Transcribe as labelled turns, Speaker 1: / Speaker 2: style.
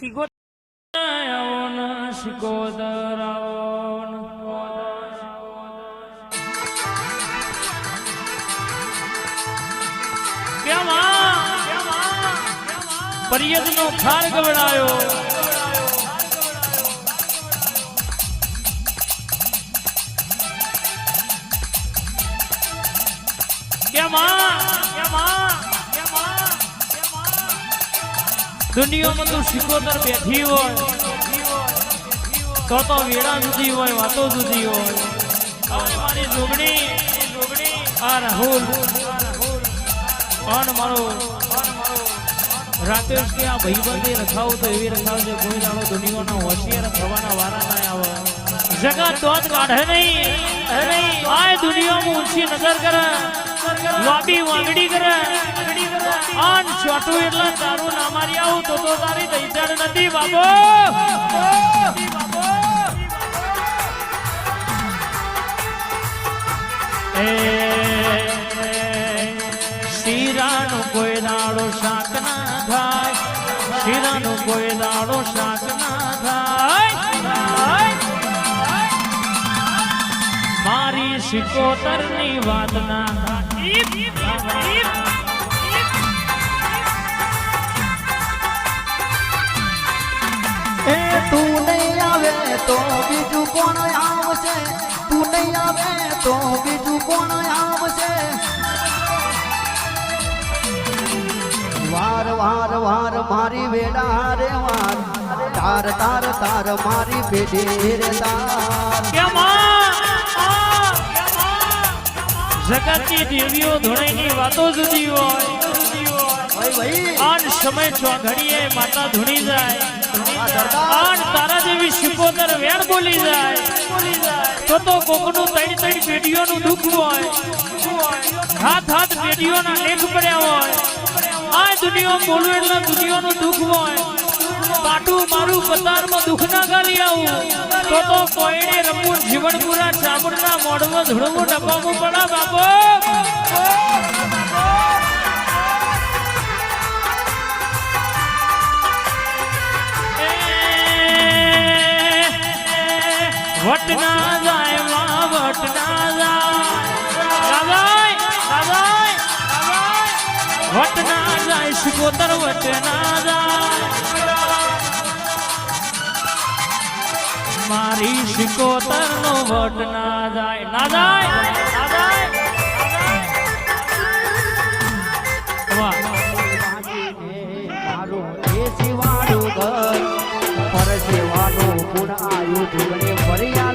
Speaker 1: સિગો આવો ને ખાર ગવડાયો. કેમ દુનિયામાં તું સિકોતર બેઠી હોય. તો તો વેળા જુદી હોય, વાતો જુદી હોય. મારી જોગણી, આ રાહુલ. પણ મારો રાકેશ કે આ ભાઈબંધી રખાવું તો એવી રખાવજે કોઈ દાડો દુનિયાનો હોશિયાર થવાના વારા ના આવે. જગત તો જ કાઢે નહીં. નહીં, આ દુનિયામાં ઊંચી નજર કરે. લોબી વાંગડી કરે. આન છોટું એટલે તારું ના મારી આવું તો તો તારી દઈચાડ નથી બાબો શીરાનું કોઈ દાડો શાક ના થાય શીરાનો કોઈ દાડો શાક ના થાય મારી સિકોતરની વાત ના
Speaker 2: એ તું નહીં આવે તો બીજું કોણ આવશે? તું નહીં આવે તો બીજું કોણ આવશે? વાર વાર વાર મારી વેડા રે વાર. તાર તાર તાર મારી પેઢી રે તાર.
Speaker 1: જગતની દેવીઓ ધૂણીની વાતો જુદી હોય. આન સમય ચોઘડીએ માતા ધૂણી જાય. આન તારા જેવી શિકોતર વેણ બોલી જાય. તો તો કોકનું ત્રણ પેઢીઓનું દુઃખ હોય. હાથ હાથ પેઢીઓના લેખ પડ્યા હોય. આ દુનિયા બોલું એટલે દુનિયાનું દુઃખ હોય. પાટું મારું પતારમાં દુઃખ ના ગાલી આવું. તો તો કોઈને જીવન પૂરા ચામડના મોઢમાં ધૂળવું ડબ્બામાં પડા બાપો. વટ ના જાય માં વટ ના જાય. વટ ના જાય, સિકોતર વટ ના જાય. મારી સિકોતર નો વટ ના જાય ના જાય ના જાય. વાહ.
Speaker 2: મારું વાળું ઘર પરસેવાનું ગુણ આયુ જુગને ફરી આલું